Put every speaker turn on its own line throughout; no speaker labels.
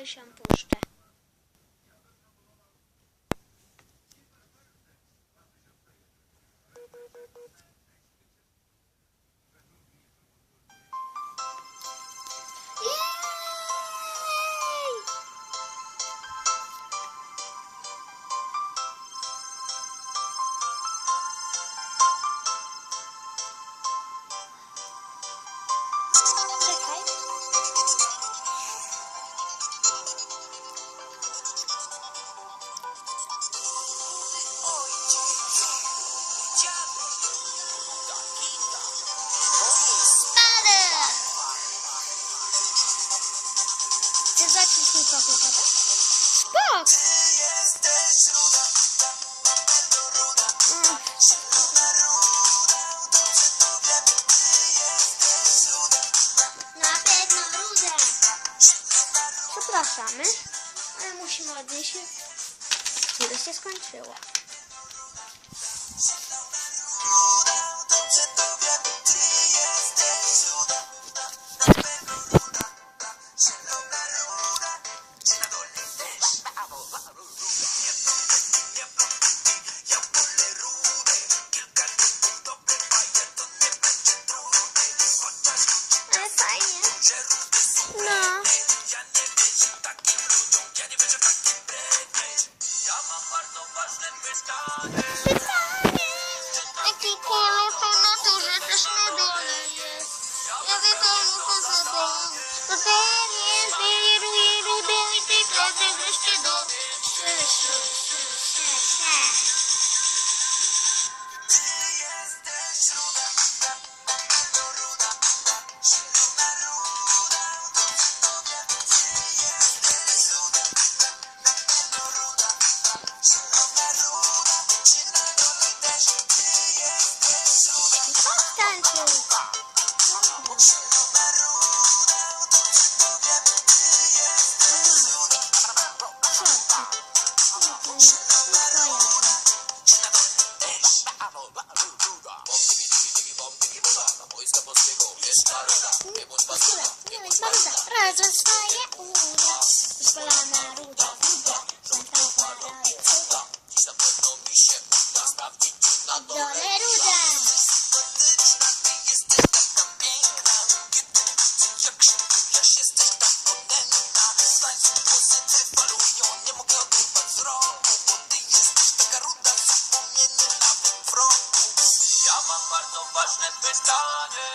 już ją Przepraszamy, ale musimy odnieść które się skończyło. Maruda, razem swoje uda. Spalana ruda, ruda. Maria, cuda. Dole ruda.
Ja mam bardzo ważne pytanie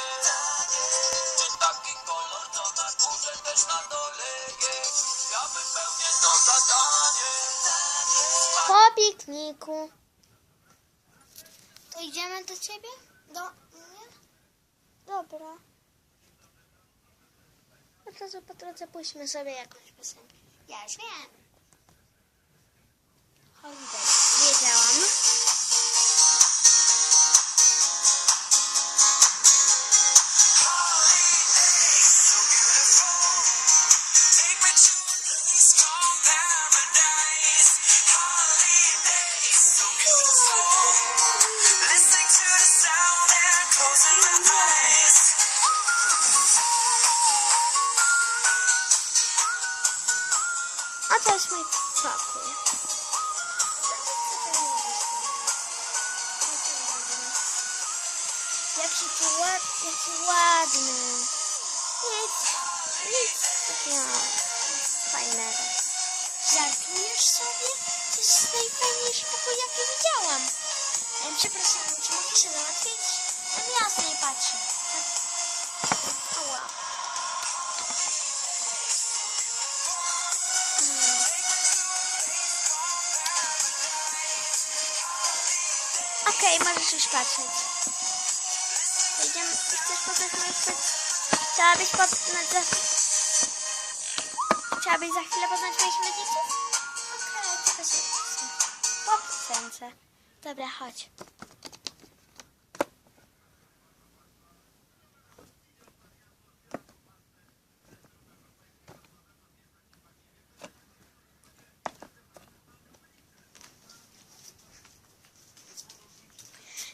pikniku. To idziemy do ciebie? Do mnie? Dobra. Od razu po drodze puśćmy sobie jakąś piosenkę. Ja już wiem. Holiday. Wiedziałam. Jaki ład, jaki ładny. Nic, nic takiego fajnego. Żartujesz sobie? To jest najfajniejszy pokój, jaki widziałam. E, przepraszam, czy mogę się załatwić? Tam jasno nie patrzy. Ała. Hmm. Okej, możesz już patrzeć. Idziemy, chcesz poznać moich? Chciałabyś poznać za... Chciałabyś za chwilę poznać moich rodziców? Okej, tylko się po piosence. Dobra, chodź.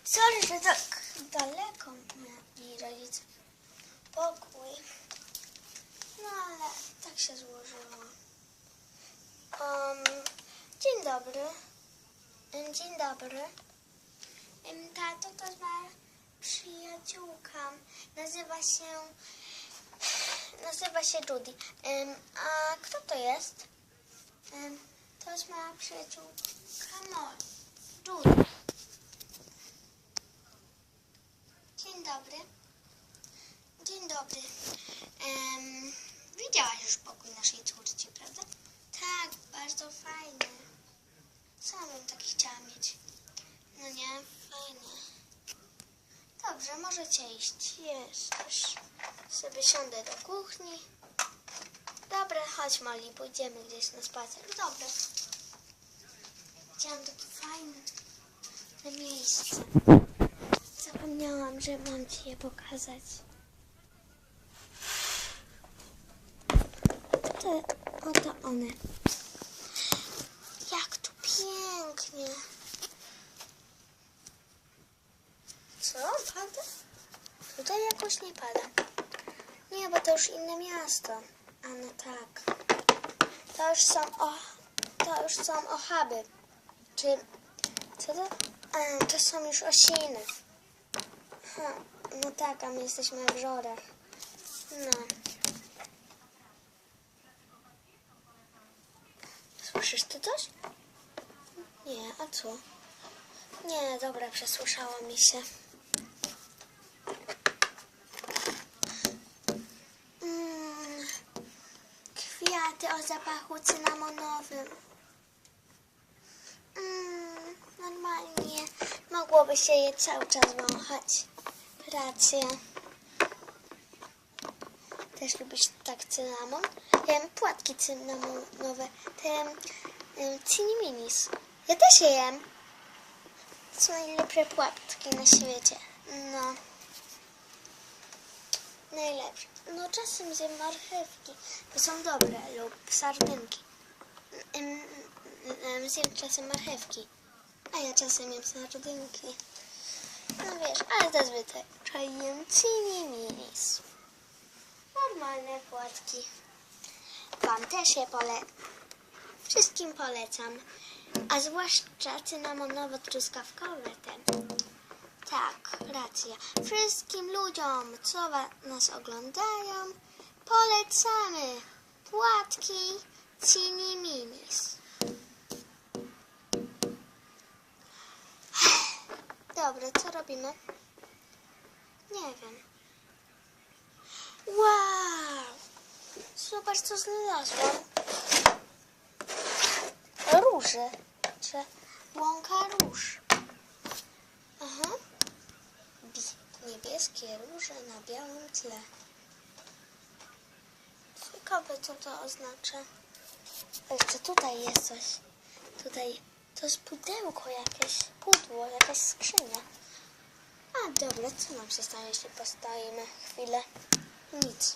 Sorry, że tak daleko spokój. No ale tak się złożyło. Um, dzień dobry. Dzień dobry. Tato to ma przyjaciółka. Nazywa się... Nazywa się Judy. Um, a kto to jest? Um, to jest moja przyjaciółka Molly. Judy. Możecie iść. Jest. Sobie siądę do kuchni. Dobra, chodź Molly, pójdziemy gdzieś na spacer. Dobra. Chciałam takie fajne miejsce. Zapomniałam, że mam ci je pokazać. To, oto one. Jak tu pięknie. Co? Pada? Tutaj jakoś nie pada. Nie, bo to już inne miasto. A no tak. To już są o, to już są ochaby. Czy co to? A, to są już osiny. Ha, no tak, a my jesteśmy w żorach. No. Słyszysz ty coś? Nie, a co? Nie, dobra, przesłyszało mi się. Mm, kwiaty o zapachu cynamonowym. Mm, normalnie mogłoby się je cały czas wąchać. Racja. Też lubisz tak cynamon? Jem płatki cynamonowe, te um, ciniminis. Ja też je jem. To są najlepsze płatki na świecie. No. Najlepsze. No czasem zjem marchewki, bo są dobre, lub sardynki. Em, em, Zjem czasem marchewki, a ja czasem jem sardynki. No wiesz, ale zazwyczaj jem ciniminis. Normalne płatki. Wam też je polecam. Wszystkim polecam. A zwłaszcza cynamonowo-truskawkowe te. Tak, racja. Wszystkim ludziom, co nas oglądają, polecamy płatki Ciniminis. Dobra, co robimy? Nie wiem. Wow! Zobacz, co znalazłam. Róże. Czy łąka róż. Aha. Bi- Niebieskie róże na białym tle. Ciekawe, co to oznacza. Jeszcze tutaj jest coś. Tutaj to jest pudełko jakieś, pudło, jakaś skrzynia. A dobra, co nam się stanie, jeśli postoimy chwilę? Nic.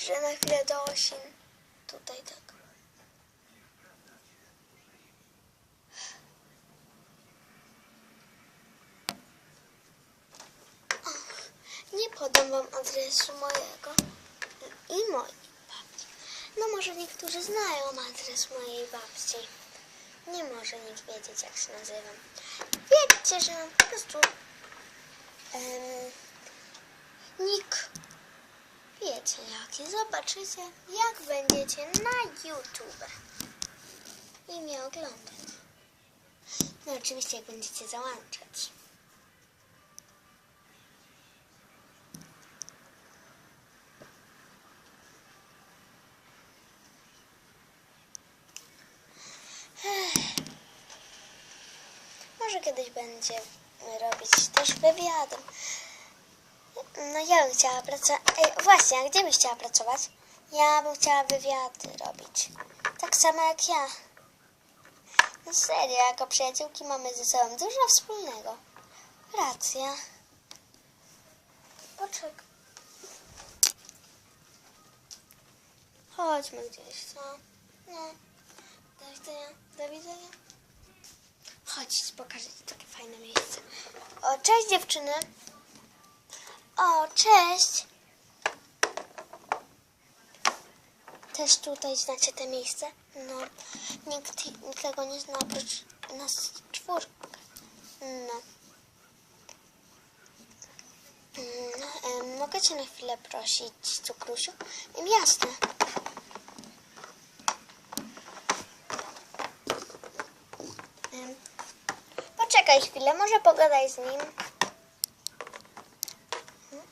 Zajrzę na chwilę do osin. Tutaj tak. Nie podam wam adresu mojego i mojej babci. No może niektórzy znają adres mojej babci. Nie może nikt wiedzieć, jak się nazywam. Wiedzcie, że mam po prostu em, nick. Wiecie jaki. Zobaczycie, jak będziecie na YouTube i mnie oglądać. No oczywiście, jak będziecie załączać. Może kiedyś będziemy robić też wywiady. No ja bym chciała pracować... Właśnie, a gdzie byś chciała pracować? Ja bym chciała wywiady robić. Tak samo jak ja. No serio, jako przyjaciółki mamy ze sobą dużo wspólnego. Racja. Poczekaj. Chodźmy gdzieś, co? No. Do widzenia, do widzenia. Chodź, pokażę Ci takie fajne miejsce. O, cześć dziewczyny. O, cześć. Też tutaj znacie te miejsce? No, nikt nikogo nie zna oprócz nas czwórkę. No. No, mogę cię na chwilę prosić, cukrusiu? Jasne. Poczekaj chwilę, może pogadaj z nim. Mhm.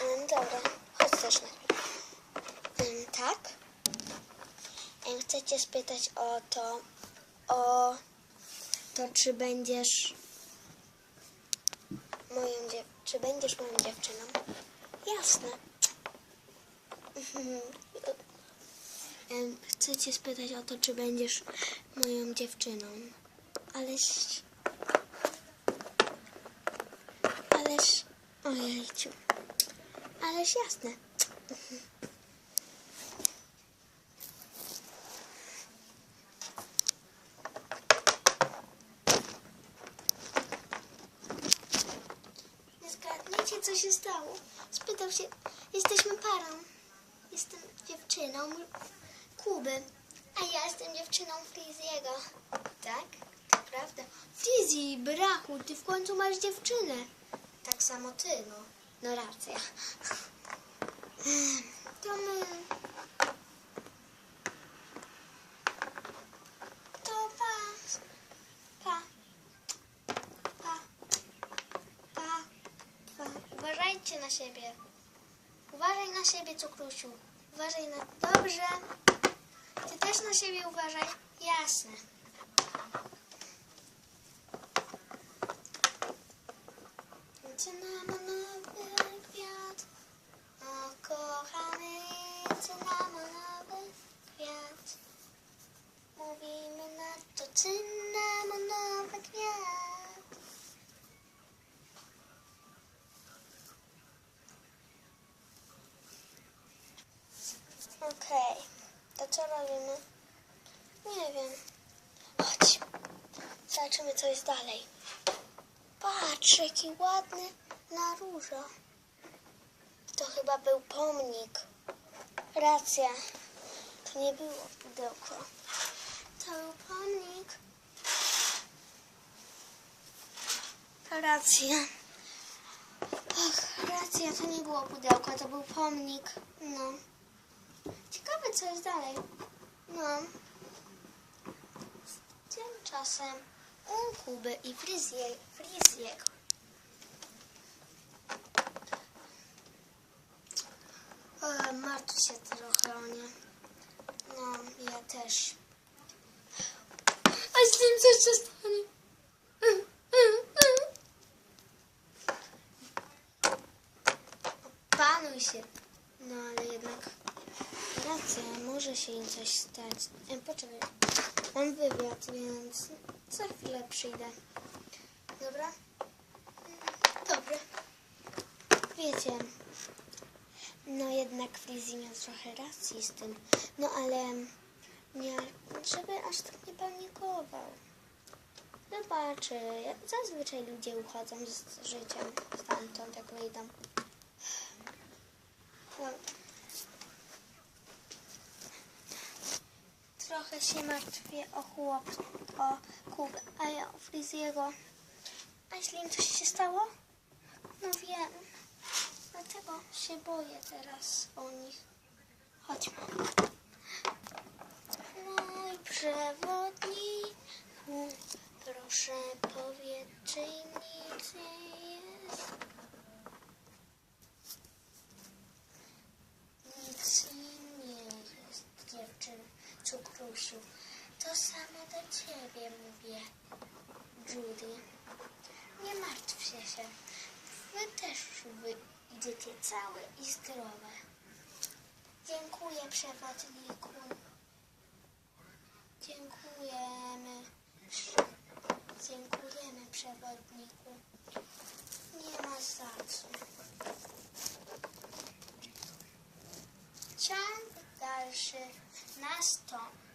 Em, Dobra, chodź też na chwilę. Em, Tak? Em, Chcę cię spytać o to, o to, czy będziesz moją czy będziesz moją dziewczyną? Jasne. Mhm. Chcę cię spytać o to, czy będziesz moją dziewczyną. Ależ... Ależ... Ojejciu. Ależ jasne. Nie zgadniecie, co się stało? Spytał się, jesteśmy parą. Jestem dziewczyną Kuby, a ja jestem dziewczyną Friziego. Tak? To prawda. Frizi, brachu, ty w końcu masz dziewczynę. Tak samo ty, no. No racja. To my. To. Pa. Pa. Pa. Pa. Uważajcie na siebie. Uważaj na siebie, cukrusiu. Uważaj na... Dobrze. Ty też na siebie uważaj. Jasne. Cynamonowy kwiat. O, kochany cynamonowy kwiat. Mówimy na to cynamonowy kwiat. Okej, to co robimy? Nie wiem. Chodź, zobaczymy co jest dalej. Patrz, jaki ładny na różo. To chyba był pomnik. Racja, to nie było pudełko. To był pomnik. Racja. Racja, to nie było pudełko, to był pomnik. No. Ciekawe, co jest dalej. No. Tymczasem u Kuby i Fryzje, Fryzjego. Martw się trochę o nie. No, ja też. A z tym coś się stanie. Panuj się. No, ale jednak racja, może się im coś stać. E, poczekaj, mam wywiad, więc za chwilę przyjdę. Dobra? Dobra. Wiecie, no jednak Frizzy miał trochę racji z tym. No ale nie, żeby aż tak nie panikował. Zobaczy, zazwyczaj ludzie uchodzą z życiem stamtąd, jak wyjdą. No, Trochę się martwię o chłop, o Kubę, a ja o Friziego. A jeśli im coś się stało? No wiem. Dlatego się boję teraz o nich. Chodźmy. Mój przewodniku, proszę powiedz, czy nic nie jest. Nic mi nie jest, dziewczyn, To samo do ciebie mówię, Judy. Nie martwcie się. Wy też wyjdziecie całe i zdrowe. Dziękuję, przewodniku. Dziękujemy. Dziękujemy, przewodniku. Nie ma za co. Ciąg dalszy nastąpi.